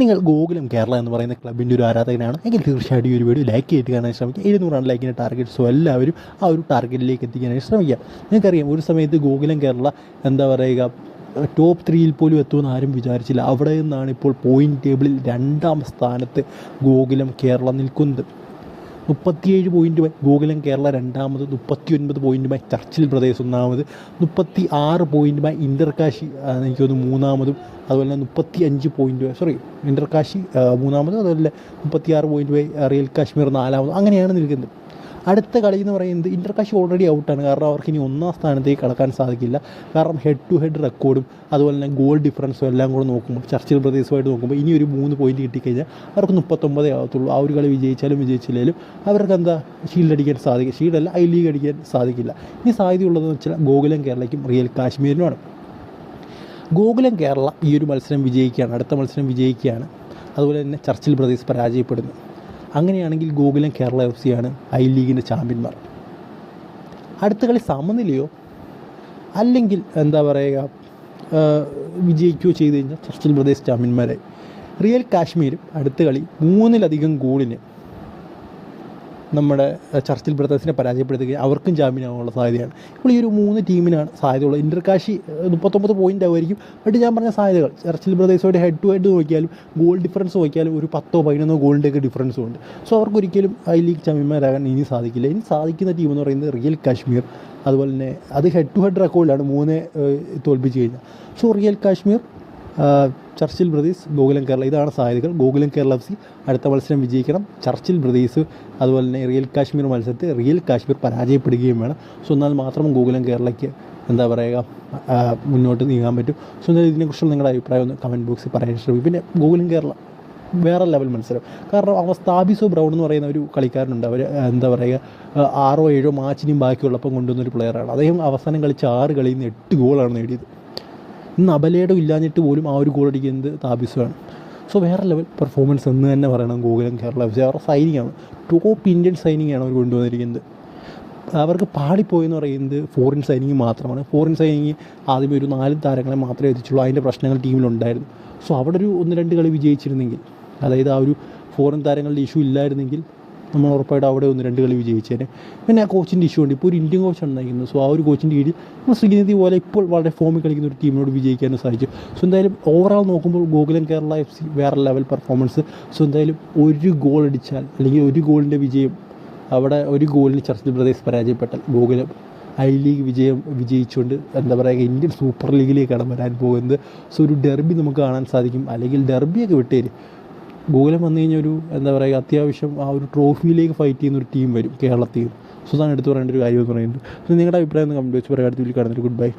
നിങ്ങൾ ഗോകുലം കേരള എന്ന് പറയുന്ന ക്ലബിന്റെ ഒരു ആരാധകനാണ്. എങ്കിൽ തീർച്ചയായിട്ടും ഈ ഒരു വീഡിയോ ലൈക്ക് ചെയ്ത് കാണാൻ ശ്രമിക്കുക. എഴുന്നൂറാണ് ലൈക്കിന്റെ ടാർഗറ്റ് സോ എല്ലാവരും ആ ഒരു ടാർഗറ്റിലേക്ക് എത്തിക്കാനായി ശ്രമിക്കുക. നിങ്ങൾക്കറിയാം ഒരു സമയത്ത് ഗോകുലം കേരള എന്താ പറയുക ടോപ്പ് ത്രീയിൽ പോലും എത്തുമെന്ന് ആരും വിചാരിച്ചില്ല. അവിടെ നിന്നാണ് ഇപ്പോൾ പോയിന്റ് ടേബിളിൽ രണ്ടാം സ്ഥാനത്ത് ഗോകുലം കേരള നിൽക്കുന്നത്. മുപ്പത്തിയേഴ് പോയിന്റുമായി ഗോകുലം കേരള രണ്ടാമത് മുപ്പത്തി ഒൻപത് പോയിന്റുമായി ചർച്ചിൽ പ്രദേശ് ഒന്നാമത് മുപ്പത്തി ആറ് പോയിന്റുമായി ഇന്റർകാശി എനിക്ക് തോന്നുന്നു മൂന്നാമതും അതുപോലെ തന്നെ മുപ്പത്തി അഞ്ച് പോയിന്റ് സോറി ഇന്റർകാശി മൂന്നാമതും അതുപോലെ മുപ്പത്തി ആറ് പോയിന്റുമായി റിയൽ കാശ്മീർ നാലാമതും. അങ്ങനെയാണ് നിൽക്കുന്നത്. അടുത്ത കളി എന്ന് പറയുന്നത് ഇന്റർകാശി ഓൾറെഡി ഔട്ടാണ് കാരണം അവർക്ക് ഇനി ഒന്നാം സ്ഥാനത്തേക്ക് കളക്കാൻ സാധിക്കില്ല. കാരണം ഹെഡ് ടു ഹെഡ് റെക്കോർഡും അതുപോലെ തന്നെ ഗോൾ ഡിഫറൻസും എല്ലാം കൂടെ നോക്കുമ്പോൾ ചർച്ചിൽ പ്രദേശമായിട്ട് നോക്കുമ്പോൾ ഇനി ഒരു മൂന്ന് പോയിന്റ് കിട്ടിക്കഴിഞ്ഞാൽ അവർക്ക് മുപ്പത്തൊമ്പതേ ആകത്തുള്ളൂ ആ ഒരു കളി വിജയിച്ചാലും വിജയിച്ചില്ലെങ്കിലും അവർക്ക് എന്താ ഷീൽഡ് അടിക്കാൻ സാധിക്കും ഷീൽഡല്ല ഐ ലീഗ് അടിക്കാൻ സാധിക്കില്ല. ഇനി സാധ്യതയുള്ളതെന്ന് വെച്ചാൽ ഗോകുലം കേരളയ്ക്കും റിയൽ കാശ്മീരിനുമാണ്. ഗോകുലം കേരള ഈ ഒരു മത്സരം വിജയിക്കുകയാണ്. അടുത്ത മത്സരം വിജയിക്കുകയാണ്. അതുപോലെ തന്നെ ചർച്ചിൽ പ്രദേശ് പരാജയപ്പെടുന്നു. അങ്ങനെയാണെങ്കിൽ ഗോകുലം കേരള എഫ് സിയാണ് ഐ ലീഗിന്റെ ചാമ്പ്യന്മാർ അടുത്ത കളി സമനിലയോ അല്ലെങ്കിൽ എന്താ പറയുക വിജയിക്കുകയോ ചെയ്ത് കഴിഞ്ഞാൽ ചർച്ചിൽ പ്രദേശ് ചാമ്പ്യന്മാരെ റിയൽ കാശ്മീരും അടുത്ത കളി മൂന്നിലധികം ഗോളിന് നമ്മുടെ ചർച്ചിൽ ബ്രദേഴ്സിനെ പരാജയപ്പെടുത്തുകയും അവർക്കും ജാമ്യമാകാനുള്ള സാധ്യതയാണ്. ഇപ്പോൾ ഈ ഒരു മൂന്ന് ടീമിനാണ് സാധ്യതയുള്ളത്. ഇന്റർകാശി മുപ്പത്തൊമ്പത് പോയിന്റ് ആവുമായിരിക്കും. ബട്ട് ഞാൻ പറഞ്ഞ സാധ്യതകൾ ചർച്ചിൽ ബ്രദേഴ്സോട് ഹെഡ് ടു ഹെഡ് നോക്കിയാലും ഗോൾ ഡിഫറൻസ് നോക്കിയാലും ഒരു പത്തോ പതിനൊന്നോ ഗോളിന്റെയൊക്കെ ഡിഫറൻസും ഉണ്ട്. സോ അവർക്കൊരിക്കലും ഐ ലീഗ് ചാമ്പ്യന്മാരാകാൻ ഇനി സാധിക്കില്ല. ഇനി സാധിക്കുന്ന ടീം എന്ന് പറയുന്നത് റിയൽ കാശ്മീർ അതുപോലെ തന്നെ അത് ഹെഡ് ടു ഹെഡ് റെക്കോർഡിലാണ് മൂന്ന് തോൽപ്പിച്ച് കഴിഞ്ഞാൽ. So Real Kashmir Churchill Brothers Gokulam Kerala. ഇതാണ് സാധ്യതകൾ. ഗോകുലം കേരള എഫ് സി അടുത്ത മത്സരം വിജയിക്കണം. ചർച്ചിൽ ബ്രദേഴ്സ് അതുപോലെ തന്നെ റിയൽ കാശ്മീർ മത്സരത്തിൽ റിയൽ കാശ്മീർ പരാജയപ്പെടുകയും വേണം. സോ എന്നാൽ മാത്രം ഗോകുലം കേരളയ്ക്ക് എന്താ പറയുക മുന്നോട്ട് നീങ്ങാൻ പറ്റും. സോ എന്നാൽ ഇതിനെക്കുറിച്ചുള്ള നിങ്ങളുടെ അഭിപ്രായം ഒന്ന് കമന്റ് ബോക്സിൽ പറയാൻ ശ്രമിക്കും. പിന്നെ ഗോകുലം കേരള വേറെ ലെവൽ മത്സരം. കാരണം അവ സ്ഥാപിസോ ബ്രൗൺ എന്ന് പറയുന്ന ഒരു കളിക്കാരനുണ്ട്. അവർ എന്താ പറയുക ആറോ ഏഴോ മാച്ചിനും ബാക്കിയുള്ളപ്പം കൊണ്ടുവന്നൊരു പ്ലെയറാണ് അദ്ദേഹം അവസാനം കളിച്ച ആറ് കളിയിൽ നിന്ന് എട്ട് ഗോളാണ് നേടിയത്. ഇന്ന് അബലയുടെ ഇല്ലാഞ്ഞിട്ട് പോലും ആ ഒരു ഗോൾ അടിക്കുന്നത് താബിസുമാണ് സോ വേറെ ലെവൽ പെർഫോമൻസ് എന്ന് തന്നെ പറയണം ഗോകുലം കേരള എഫ് സി അവരുടെ സൈനിങ് ആണ്. ടോപ്പ് ഇന്ത്യൻ സൈനിങ് ആണ് അവർ കൊണ്ടുവന്നിരിക്കുന്നത്. അവർക്ക് പാളിപ്പോയെന്ന് പറയുന്നത് ഫോറിൻ സൈനിങ് മാത്രമാണ്. ഫോറിൻ സൈനിങ് ആദ്യമേ ഒരു നാല് താരങ്ങളെ മാത്രമേ എത്തിച്ചുള്ളൂ. അതിന്റെ പ്രശ്നങ്ങൾ ടീമിലുണ്ടായിരുന്നു. സോ അവിടെ ഒരു ഒന്ന് രണ്ട് കളി വിജയിച്ചിരുന്നെങ്കിൽ അതായത് ആ ഒരു ഫോറിൻ താരങ്ങളുടെ ഇഷ്യൂ ഇല്ലായിരുന്നെങ്കിൽ നമ്മൾ ഉറപ്പായിട്ട് അവിടെ ഒന്ന് രണ്ട് കളി വിജയിച്ചേനെ. പിന്നെ ആ കോച്ചിന്റെ ഇഷ്യൂ ഉണ്ട്. ഇപ്പോൾ ഒരു ഇന്ത്യൻ കോച്ചാണ് നയിക്കുന്നത്. സോ ആ ഒരു കോച്ചിന്റെ കീഴിൽ നമ്മൾ ശ്രീനിധി പോലെ ഇപ്പോൾ വളരെ ഫോമിൽ കളിക്കുന്ന ഒരു ടീമിനോട് വിജയിക്കാനും സാധിച്ചു. സോ എന്തായാലും ഓവറോൾ നോക്കുമ്പോൾ ഗോകുലം കേരള എഫ് സി വേറെ ലെവൽ പെർഫോമൻസ് സോ എന്തായാലും ഒരു ഗോൾ അടിച്ചാൽ അല്ലെങ്കിൽ ഒരു ഗോളിന്റെ വിജയം അവിടെ ഒരു ഗോളിന് ചർച്ചിൽ ബ്രദേശ് പരാജയപ്പെട്ടാൽ ഗോകുലം ഐ ലീഗ് വിജയം വിജയിച്ചുകൊണ്ട് എന്താ പറയുക ഇന്ത്യൻ സൂപ്പർ ലീഗിലേക്കാണ് വരാൻ പോകുന്നത്. സോ ഒരു ഡെർബി നമുക്ക് കാണാൻ സാധിക്കും. അല്ലെങ്കിൽ ഡെർബിയൊക്കെ വിട്ടേര്. ഗോകുലം വന്നു കഴിഞ്ഞാൽ ഒരു എന്താ പറയുക അത്യാവശ്യം ആ ഒരു ട്രോഫിയിലേക്ക് ഫൈറ്റ് ചെയ്യുന്ന ഒരു ടീം വരും കേരളത്തിൽ. സോ അതാണ് എടുത്തു പറയേണ്ട ഒരു കാര്യം എന്ന് പറയുന്നത് നിങ്ങളുടെ അഭിപ്രായം ഒന്ന് കമന്റ് വെച്ച് പറയാം. അടുത്ത വീട്ടിൽ കടന്നിട്ട് ഗുഡ് ബൈ